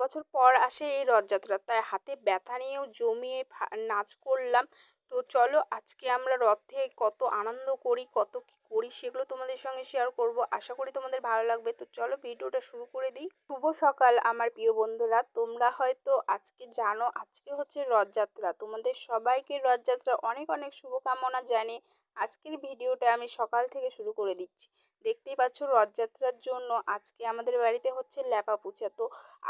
বছর পর আসে এই রথযাত্রা। তাই হাতে ব্যথা নিয়েও জমিয়ে নাচ করলাম। তো চলো আজকে আমরা রথে কত আনন্দ করি, কত কি করি সেগুলো তোমাদের সঙ্গে শেয়ার করব। আশা করি তোমাদের ভালো লাগবে। তো চলো ভিডিওটা শুরু করে দিই। শুভ সকাল আমার প্রিয় বন্ধুরা। তোমরা হয়তো আজকে জানো, আজকে হচ্ছে রথযাত্রা। তোমাদের সবাইকে রথযাত্রা অনেক অনেক শুভকামনা জানি আজকের ভিডিওটা আমি সকাল থেকে শুরু করে দিচ্ছি। দেখতেই পাচ্ছ রথযাত্রার জন্য আজকে আমাদের বাড়িতে হচ্ছে ল্যাপা পুচা তো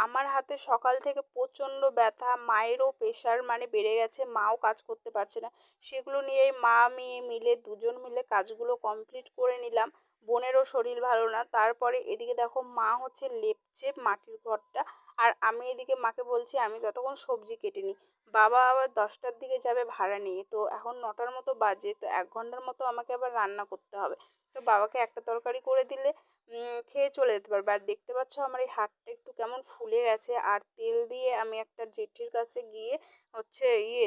আমার হাতে সকাল থেকে প্রচণ্ড ব্যথা, মায়েরও প্রেশার মানে বেড়ে গেছে, মাও কাজ করতে পারছে না। সেগুলো নিয়েই মা মেয়ে মিলে দুজন মিলে কাজগুলো কমপ্লিট করে নিলাম। বোনেরও শরীর ভালো না। তারপরে এদিকে দেখো মা হচ্ছে লেপছে মাটির ঘরটা। আর আমি এদিকে মাকে বলছি, আমি ততক্ষণ সবজি কেটে নিই বাবা আবার দশটার দিকে যাবে ভাড়া নিয়ে। তো এখন নটার মতো বাজে, তো এক ঘণ্টার মতো আমাকে আবার রান্না করতে হবে। তো বাবাকে একটা তরকারি করে দিলে খেয়ে চলে যেতে পারবে। আর দেখতে পাচ্ছ আমার এই হাতটা একটু কেমন ফুলে গেছে। আর তেল দিয়ে আমি একটা জেঠির কাছে গিয়ে হচ্ছে ইয়ে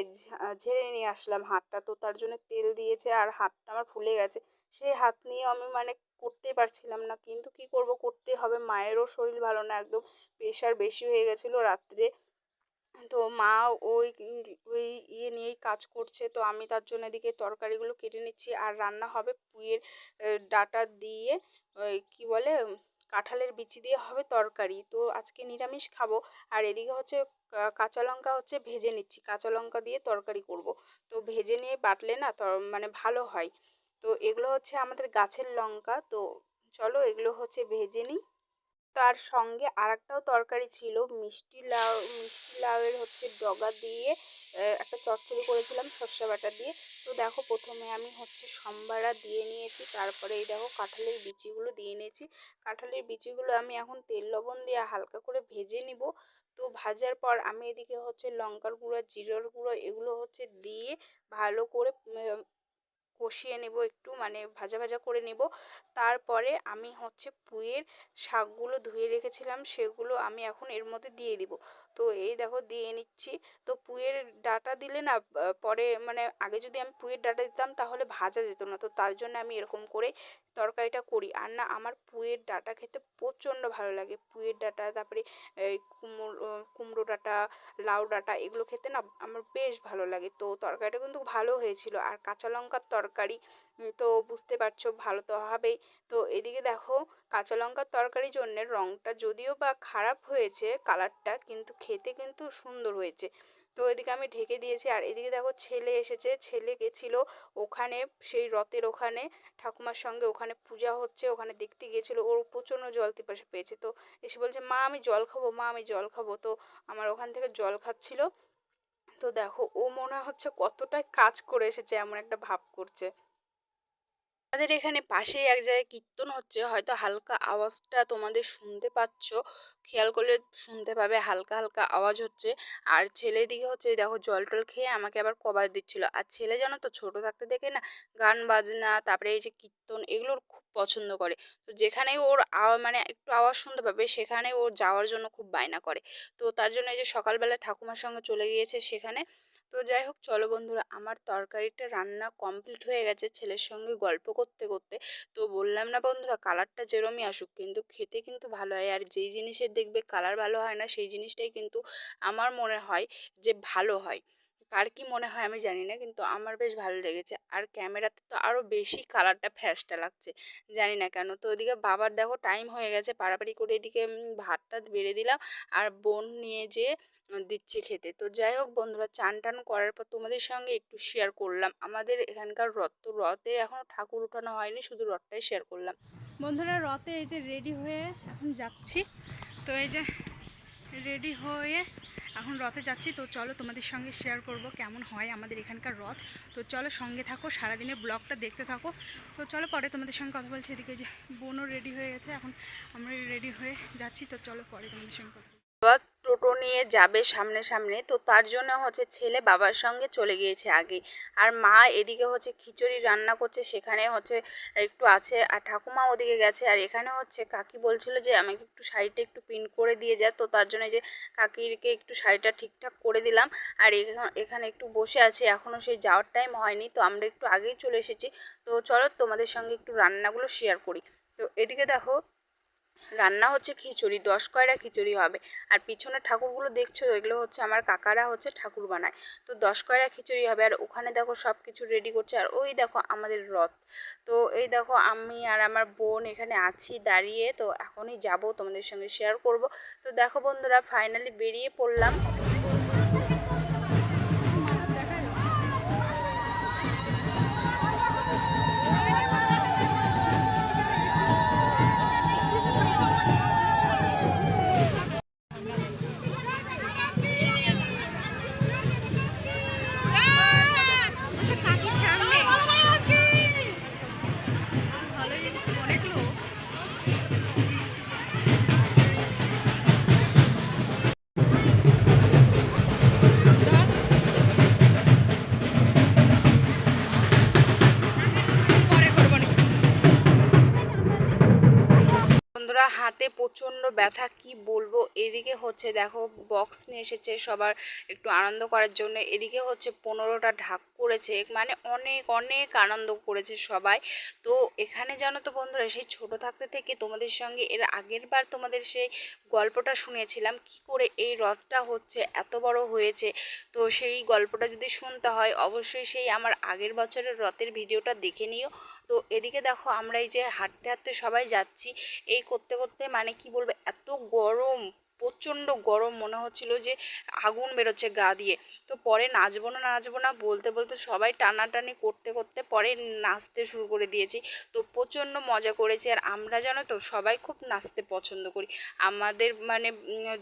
ঝেড়ে নিয়ে আসলাম হাতটা। তো তার জন্য তেল দিয়েছে আর হাতটা আমার ফুলে গেছে। সেই হাত নিয়ে আমি মানে করতেই পারছিলাম না। কিন্তু কি করব? করতে হবে। মায়েরও শরীর ভালো না। একদম প্রেশার বেশি হয়ে গেছিল রাত্রে। তো মা ওই ওই ইয়ে নিয়েই কাজ করছে। তো আমি তার জন্য এদিকে তরকারিগুলো কেটে নিচ্ছি। আর রান্না হবে পুঁইয়ের ডাঁটা দিয়ে, ওই কী বলে, কাঁঠালের বিচি দিয়ে হবে তরকারি। তো আজকে নিরামিষ খাব। আর এদিকে হচ্ছে কাঁচা লঙ্কা হচ্ছে ভেজে নিচ্ছি। কাঁচা লঙ্কা দিয়ে তরকারি করব। তো ভেজে নিয়ে বাটলে না মানে ভালো হয়। তো এগুলো হচ্ছে আমাদের গাছের লঙ্কা। তো চলো এগুলো হচ্ছে ভেজে নিই। তার সঙ্গে আরেকটাও তরকারি ছিল, মিষ্টি লাউ, মিষ্টি লাউয়ের হচ্ছে ডগা দিয়ে একটা চচ্চড়ি করেছিলাম সর্ষে বাটা দিয়ে। তো দেখো প্রথমে আমি হচ্ছে সম্বারা দিয়ে নিয়েছি, তারপরে এই দেখো কাঁঠালের বিচিগুলো দিয়ে নিয়েছি। কাঁঠালের বিচিগুলো আমি এখন তেল লবণ দিয়ে হালকা করে ভেজে নিব। তো ভাজার পর আমি এদিকে হচ্ছে লঙ্কার গুঁড়ো, জিরার গুঁড়ো এগুলো হচ্ছে দিয়ে ভালো করে কষিয়ে নেব একটু মানে ভাজা ভাজা করে নেব। তারপরে আমি হচ্ছে পুঁইয়ের শাকগুলো ধুয়ে রেখেছিলাম, সেগুলো আমি এখন এর মধ্যে দিয়ে দিব। তো এই দেখো দিয়ে নিচ্ছি। তো পুঁইয়ের ডাটা দিলে না পরে মানে আগে যদি আমি পুঁইয়ের ডাটা দিতাম তাহলে ভাজা যেত না। তো তার জন্য আমি এরকম করে তরকারিটা করি। আর না, আমার পুঁইয়ের ডাটা খেতে প্রচণ্ড ভালো লাগে। পুঁইয়ের ডাটা, তারপরে এই কুমড়ো কুমড়ো ডাটা, লাউ ডাঁটা, এগুলো খেতে না আমার বেশ ভালো লাগে। তো তরকারিটা কিন্তু ভালো হয়েছিল। আর কাঁচা লঙ্কার তরকারি তো বুঝতে পারছ, ভালো তো হবেই। তো এদিকে দেখো, কাঁচা লঙ্কার তরকারির জন্য রঙটা যদিও বা খারাপ হয়েছে কালারটা কিন্তু খেতে কিন্তু সুন্দর হয়েছে। তো এদিকে আমি ঢেকে দিয়েছি, আর এদিকে দেখো ছেলে এসেছে, ছেলে গেছিল ওখানে, সেই রথের ওখানে, ঠাকুমার সঙ্গে ওখানে পূজা হচ্ছে, ওখানে দেখতে গিয়েছিল ওর প্রচণ্ড জল তিপাসে পেয়েছে। তো এসে বলছে, মা, আমি জল খাব, মা, আমি জল খাব। তো আমার ওখান থেকে জল খাচ্ছিলো। তো দেখো, ও মনে হচ্ছে কতটাই কাজ করে এসেছে, এমন একটা ভাব করছে। আমাদের এখানে পাশেই এক জায়গায় কীর্তন হচ্ছে। হয়তো হালকা আওয়াজটা তোমাদের শুনতে পাচ্ছ। খেয়াল করলে শুনতে পাবে, হালকা হালকা আওয়াজ হচ্ছে। আর ছেলে দিকে হচ্ছে, দেখো জল টল খেয়ে আমাকে আবার কবার দিচ্ছিল। আর ছেলে জানো তো, ছোটো থাকতে দেখে না গান, বাজনা, তারপরে এই যে কীর্তন, এগুলোর খুব পছন্দ করে। তো যেখানেই ওর মানে একটু আওয়াজ শুনতে পাবে সেখানে ওর যাওয়ার জন্য খুব বায়না করে। তো তার জন্য এই যে সকালবেলা ঠাকুমার সঙ্গে চলে গিয়েছে সেখানে তো যাই হোক চলো বন্ধুরা, আমার তরকারিটা রান্না কমপ্লিট হয়ে গেছে ছেলের সঙ্গে গল্প করতে করতে। তো বললাম না বন্ধুরা, কালারটা যেরমই আসুক, কিন্তু খেতে কিন্তু ভালো হয়। আর যেই জিনিসের দেখবে কালার ভালো হয় না, সেই জিনিসটাই কিন্তু আমার মনে হয় যে ভালো হয়। কার কি মনে হয় আমি জানি না, কিন্তু আমার বেশ ভালো লেগেছে। আর ক্যামেরাতে তো আরও বেশি কালারটা ফ্যাসটা লাগছে, জানি না কেন। তো ওদিকে বাবার দেখো টাইম হয়ে গেছে পাড়াপাড়ি করে এদিকে ভাতটা বেড়ে দিলাম আর বোন নিয়ে যেয়ে দিচ্ছে খেতে। তো যাই হোক বন্ধুরা চান টান করার পর তোমাদের সঙ্গে একটু শেয়ার করলাম। আমাদের এখানকার রথ, তো রথে এখনও ঠাকুর উঠানো হয়নি, শুধু রথটাই শেয়ার করলাম। বন্ধুরা, রথে এই যে রেডি হয়ে এখন যাচ্ছি। তো এই যে রেডি হয়ে এখন রথে যাচ্ছি, তো চলো তোমাদের সঙ্গে শেয়ার করব কেমন হয় আমাদের এখানকার রথ। তো চলো সঙ্গে থাকো, সারাদিনের ব্লগটা দেখতে থাকো। তো চলো পরে তোমাদের সঙ্গে কথা বলছি, এদিকে যে বোনও রেডি হয়ে গেছে, এখন আমরা রেডি হয়ে যাচ্ছি, তো চলো পরে তোমাদের সঙ্গে কথা টোটো নিয়ে যাবে সামনে সামনে, তো তার জন্য হচ্ছে ছেলে বাবার সঙ্গে চলে গিয়েছে আগে। আর মা এদিকে হচ্ছে খিচুড়ি রান্না করছে, সেখানে হচ্ছে একটু আছে, আর ঠাকুমা ওদিকে গেছে। আর এখানে হচ্ছে কাকি বলছিল যে, আমাকে একটু শাড়িটা একটু পিন করে দিয়ে যায় তো তার জন্য যে কাকিরকে একটু শাড়িটা ঠিকঠাক করে দিলাম। আর এখানে একটু বসে আছে এখনও সেই যাওয়ার টাইম হয়নি, তো আমরা একটু আগেই চলে এসেছি। তো চলো তোমাদের সঙ্গে একটু রান্নাগুলো শেয়ার করি। তো এদিকে দেখো রান্না হচ্ছে খিচুড়ি, দশ কয়রা খিচুড়ি হবে। আর পিছনে ঠাকুরগুলো দেখছ, এগুলো হচ্ছে আমার কাকারা হচ্ছে ঠাকুর বানায়। তো দশ কয়রা খিচুড়ি হবে, আর ওখানে দেখো সব কিছু রেডি করছে। আর ওই দেখো আমাদের রথ। তো এই দেখো আমি আর আমার বোন এখানে আছি দাঁড়িয়ে। তো এখনই যাব, তোমাদের সঙ্গে শেয়ার করব। তো দেখো বন্ধুরা ফাইনালি বেরিয়ে পড়লাম। হাতে প্রচণ্ড ব্যথা, কি বলব? এদিকে হচ্ছে দেখো বক্স নিয়ে এসেছে সবার একটু আনন্দ করার জন্য। এদিকে হচ্ছে পনেরোটা ঢাক করেছে মানে অনেক অনেক আনন্দ করেছে সবাই। তো এখানে জানো তো বন্ধুরা, সেই ছোট থাকতে থেকে তোমাদের সঙ্গে, এর আগের বার তোমাদের সেই গল্পটা শুনেছিলাম, কি করে এই রথটা হচ্ছে এত বড় হয়েছে। তো সেই গল্পটা যদি শুনতে হয়, অবশ্যই সেই আমার আগের বছরের রথের ভিডিওটা দেখে নিও। তো এদিকে দেখো আমরা এই যে হাঁটতে হাঁটতে সবাই যাচ্ছি। এই করতে করতে মানে কি বলব, এত গরম। প্রচণ্ড গরম মনে হচ্ছিল যে আগুন বেরোচ্ছে গা দিয়ে। তো পরে নাচবো না নাচবো না বলতে বলতে সবাই টানাটানি করতে করতে পরে নাচতে শুরু করে দিয়েছি। তো প্রচণ্ড মজা করেছি আর আমরা জানো তো সবাই খুব নাচতে পছন্দ করি। আমাদের মানে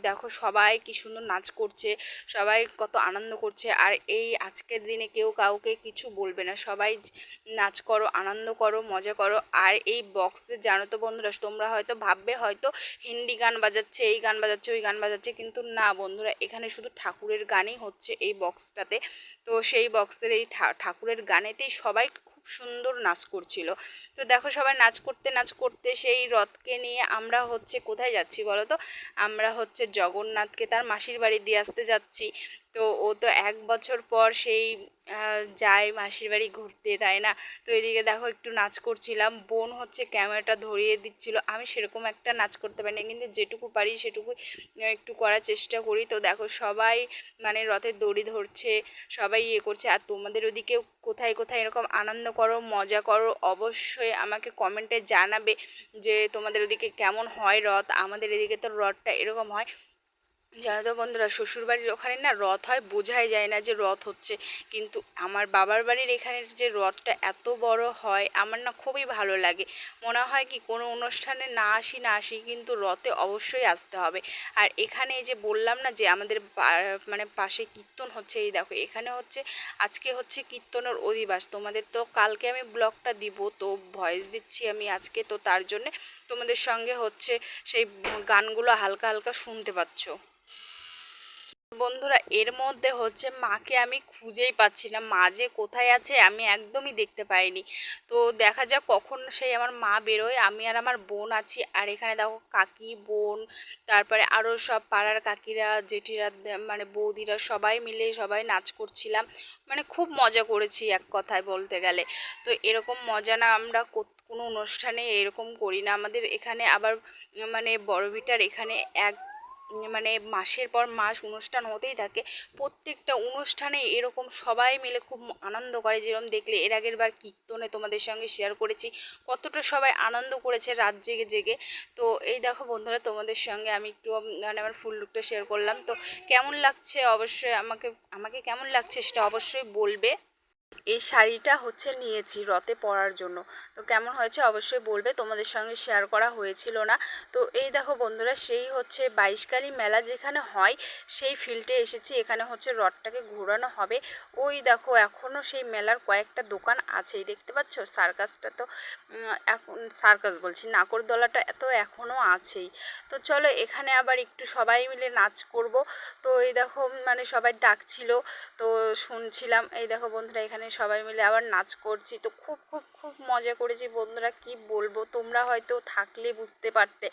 দেখো সবাই কি সুন্দর নাচ করছে, সবাই কত আনন্দ করছে আর এই আজকের দিনে কেউ কাউকে কিছু বলবে না। সবাই নাচ করো, আনন্দ করো, মজা করো আর এই বক্সে জানো তো বন্ধুরা তোমরা হয়তো ভাববে হয়তো হিন্দি গান বাজাচ্ছে, এই গান বাজাচ্ছে ওই গান বাজাচ্ছে। কিন্তু না বন্ধুরা, এখানে শুধু ঠাকুরের গানই হচ্ছে এই বক্সটাতে। তো সেই বক্সের এই ঠাকুরের গানেতেই সবাই খুব সুন্দর নাচ করছিল। তো দেখো সবাই নাচ করতে নাচ করতে সেই রথকে নিয়ে আমরা হচ্ছে কোথায় যাচ্ছি বলো তো? আমরা হচ্ছে জগন্নাথকে, তার মাসির বাড়ি দিয়ে আসতে যাচ্ছি। তো ও তো এক বছর পর সেই যায় মাসির বাড়ি ঘুরতে, তাই না? তো এদিকে দেখো একটু নাচ করছিলাম, বোন হচ্ছে ক্যামেরাটা ধরিয়ে দিচ্ছিল। আমি সেরকম একটা নাচ করতে পারি না কিন্তু যেটুকু পারি সেটুকু একটু করার চেষ্টা করি। তো দেখো সবাই মানে রথের দড়ি ধরছে, সবাই ইয়ে করছে। আর তোমাদের ওদিকে কোথায় কোথায় এরকম আনন্দ করো, মজা করো, অবশ্যই আমাকে কমেন্টে জানাবে যে তোমাদের ওদিকে কেমন হয় রথ? আমাদের এদিকে তো রথটা এরকম হয় জানো তো বন্ধুরা, শ্বশুরবাড়ির ওখানে না রথ হয়, বোঝাই যায় না যে রথ হচ্ছে। কিন্তু আমার বাবার বাড়ির এখানের যে রথটা এত বড় হয়, আমার না খুবই ভালো লাগে। মনে হয় কি, কোনো অনুষ্ঠানে না আসি না আসি, কিন্তু রথে অবশ্যই আসতে হবে। আর এখানে যে বললাম না যে আমাদের মানে পাশে কীর্তন হচ্ছে, এই দেখো, এখানে হচ্ছে, আজকে হচ্ছে কীর্তনের অধিবাস। তোমাদের তো কালকে আমি ব্লগটা দিব, তো ভয়েস দিচ্ছি আমি আজকে, তো তার জন্যে তোমাদের সঙ্গে হচ্ছে সেই গানগুলো হালকা হালকা শুনতে পাচ্ছ। বন্ধুরা, এর মধ্যে হচ্ছে মাকে আমি খুঁজেই পাচ্ছি না। মা যে কোথায় আছে আমি একদমই দেখতে পাইনি। তো দেখা যাক কখন সেই আমার মা বেরোয়। আমি আর আমার বোন আছি। আর এখানে দেখো কাকি, বোন, তারপরে আরও সব পাড়ার কাকিরা, জেঠিরা মানে বৌদিরা সবাই মিলে সবাই নাচ করছিলাম। মানে খুব মজা করেছি এক কথায় বলতে গেলে। তো এরকম মজা না আমরা কোনো অনুষ্ঠানে এরকম করি না। আমাদের এখানে আবার মানে বড়ভিটার এখানে এক মানে মাসের পর মাস অনুষ্ঠান হতেই থাকে। প্রত্যেকটা অনুষ্ঠানে এরকম সবাই মিলে খুব আনন্দ করে যেরকম দেখলে এর আগের বার কীর্তনে তোমাদের সঙ্গে শেয়ার করেছি, কতটা সবাই আনন্দ করেছে রাত জেগে জেগে। তো এই দেখো বন্ধুরা, তোমাদের সঙ্গে আমি একটু মানে আমার ফুল লুকটা শেয়ার করলাম। তো কেমন লাগছে? অবশ্যই আমাকে আমাকে কেমন লাগছে সেটা অবশ্যই বলবে। এই শাড়িটা হচ্ছে নিয়েছি রথে পরার জন্য। তো কেমন হয়েছে অবশ্যই বলবে, তোমাদের সঙ্গে শেয়ার করা হয়েছিল না। তো এই দেখো বন্ধুরা, সেই হচ্ছে বাইশকালী মেলা যেখানে হয়, সেই ফিল্ডে এসেছি। এখানে হচ্ছে রথটাকে ঘোরানো হবে। ওই দেখো এখনও সেই মেলার কয়েকটা দোকান আছেই। দেখতে পাচ্ছ? সার্কাসটা তো এখন, সার্কাস বলছি, নাগরদোলাটা এত এখনও আছেই। তো চলো, এখানে আবার একটু সবাই মিলে নাচ করব। তো এই দেখো মানে সবাই ডাকছিল। তো শুনছিলাম, এই দেখো বন্ধুরা, এখানে এখানে সবাই মিলে আবার নাচ করছি। তো খুব খুব খুব মজা করেছি। বন্ধুরা, কি বলব? তোমরা হয়তো থাকলে বুঝতে পারতে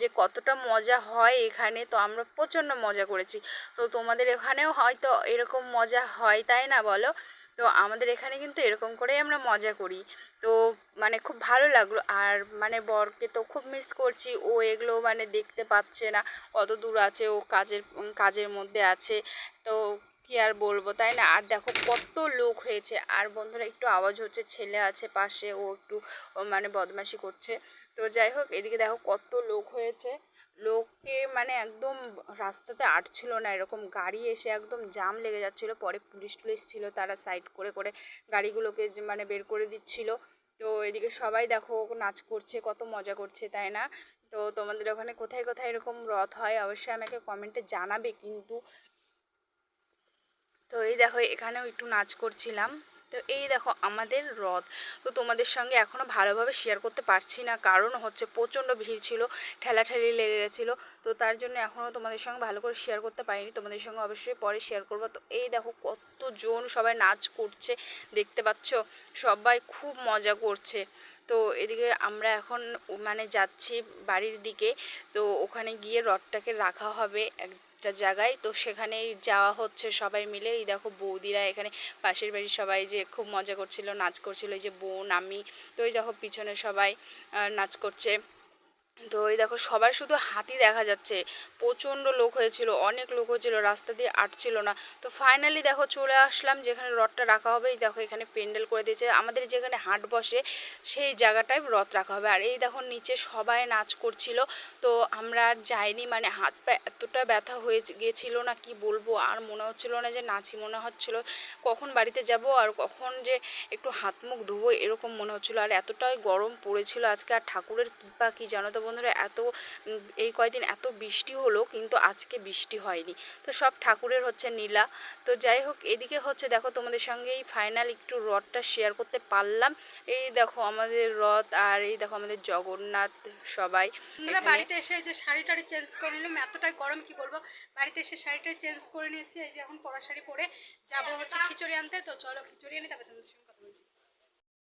যে কতটা মজা হয় এখানে। তো আমরা প্রচণ্ড মজা করেছি। তো তোমাদের এখানেও হয়তো এরকম মজা হয়, তাই না বলো? তো আমাদের এখানে কিন্তু এরকম করেই আমরা মজা করি। তো মানে খুব ভালো লাগল। আর মানে বরকে তো খুব মিস করছি। ও এগুলো মানে দেখতে পাচ্ছে না। অত দূর আছে, ও কাজের কাজের মধ্যে আছে। তো কি আর বলব, তাই না? আর দেখো কত লোক হয়েছে। আর বন্ধুরা, একটু আওয়াজ হচ্ছে, ছেলে আছে পাশে, ও একটু মানে বদমাশি করছে। তো যাই হোক, এদিকে দেখো কত লোক হয়েছে। লোকে মানে একদম রাস্তাতে আটছিল না এরকম। গাড়ি এসে একদম জাম লেগে যাচ্ছিল। পরে পুলিশ টুলিশ ছিল, তারা সাইড করে করে গাড়িগুলোকে মানে বের করে দিচ্ছিল। তো এদিকে সবাই দেখো নাচ করছে, কত মজা করছে, তাই না? তো তোমাদের ওখানে কোথায় কোথায় এরকম রথ হয়, অবশ্যই আমাকে কমেন্টে জানাবে। কিন্তু তো এই দেখো, এখানেও একটু নাচ করছিলাম। তো এই দেখো, আমাদের রথ। তো তোমাদের সঙ্গে এখনও ভালোভাবে শেয়ার করতে পারছি না। কারণ হচ্ছে প্রচণ্ড ভিড় ছিল, ঠেলাঠেলি লেগে গেছিল। তো তার জন্য এখনও তোমাদের সঙ্গে ভালো করে শেয়ার করতে পারিনি। তোমাদের সঙ্গে অবশ্যই পরে শেয়ার করব। তো এই দেখো, কতজন সবাই নাচ করছে, দেখতে পাচ্ছ? সবাই খুব মজা করছে। তো এদিকে আমরা এখন মানে যাচ্ছি বাড়ির দিকে। তো ওখানে গিয়ে রথটাকে রাখা হবে একটা জায়গায়। তো সেখানেই যাওয়া হচ্ছে সবাই মিলে। এই দেখো বৌদিরা এখানে, পাশের বাড়ির সবাই যে খুব মজা করছিল, নাচ করছিল, এই যে বোন, আমি, তো এই দেখো পিছনে সবাই নাচ করছে। তো এই দেখো সবার শুধু হাতি দেখা যাচ্ছে। প্রচণ্ড লোক হয়েছিল, অনেক লোক হয়েছিল, রাস্তা দিয়ে আটছিল না। তো ফাইনালি দেখো, চলে আসলাম যেখানে রথটা রাখা হবে। এই দেখো, এখানে প্যান্ডেল করে দিয়েছে। আমাদের যেখানে হাট বসে, সেই জায়গাটায় রথ রাখা হবে। আর এই দেখো, নিচে সবাই নাচ করছিল। তো আমরা আর যাইনি মানে হাত পা এতটা ব্যথা হয়ে গিয়েছিল না, কি বলব? আর মনে হচ্ছিল না যে নাচি, মনে হচ্ছিল কখন বাড়িতে যাব আর কখন যে একটু হাত মুখ ধুবো, এরকম মনে হচ্ছিল। আর এতটাই গরম পড়েছিল আজকে। আর ঠাকুরের কৃপা কি জানো তো বন্ধুরা এত এই কয়দিন এত বৃষ্টি হলো কিন্তু আজকে বৃষ্টি হয়নি। তো সব ঠাকুরের হচ্ছে নীলা। তো যাই হোক এদিকে হচ্ছে দেখো তোমাদের সঙ্গে এই ফাইনাল একটু রথটা শেয়ার করতে পারলাম। এই দেখো আমাদের রথ আর এই দেখো আমাদের জগন্নাথ সবাই আমরা বাড়িতে এসে এই যে শাড়ি টাড়ি চেঞ্জ করে নিলাম। এতটাই গরম কি বলব? বাড়িতে এসে শাড়িটা চেঞ্জ করে নিয়েছি। এই যে এখন পরা শাড়ি পরে যাব হচ্ছে খিচুড়ি আনতে। তো চলো খিচুড়ি আনি তারপর তোমাদের সঙ্গে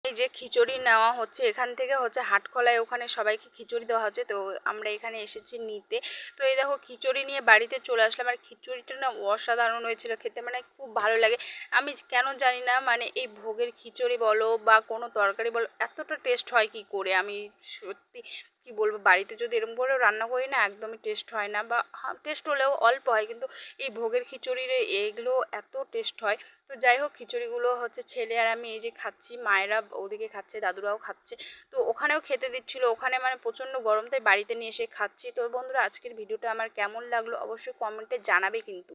এই যে খিচুড়ি নেওয়া হচ্ছে, এখান থেকে হচ্ছে হাটখোলায় ওখানে সবাইকে খিচুড়ি দেওয়া হচ্ছে। তো আমরা এখানে এসেছি নিতে। তো এই দেখো খিচুড়ি নিয়ে বাড়িতে চলে আসলাম। আর খিচুড়িটা না অসাধারণ হয়েছিল খেতে মানে খুব ভালো লাগে। আমি কেন জানি না মানে এই ভোগের খিচুড়ি বলো বা কোনো তরকারি বলো, এতটা টেস্ট হয় কি করে? আমি সত্যি কি বলব, বাড়িতে যদি এরকম করেও রান্না করি না, একদমই টেস্ট হয় না বা টেস্ট হলেও অল্প হয়, কিন্তু এই ভোগের খিচুড়ির এগুলো এত টেস্ট হয়। তো যাই হোক, খিচুড়িগুলো হচ্ছে ছেলে আর আমি এই যে খাচ্ছি, মায়েরা ওদিকে খাচ্ছে, দাদুরাও খাচ্ছে। তো ওখানেও খেতে দিচ্ছিল, ওখানে মানে প্রচণ্ড গরম, তাই বাড়িতে নিয়ে এসে খাচ্ছি। তো বন্ধুরা, আজকের ভিডিওটা আমার কেমন লাগল, অবশ্যই কমেন্টে জানাবে কিন্তু।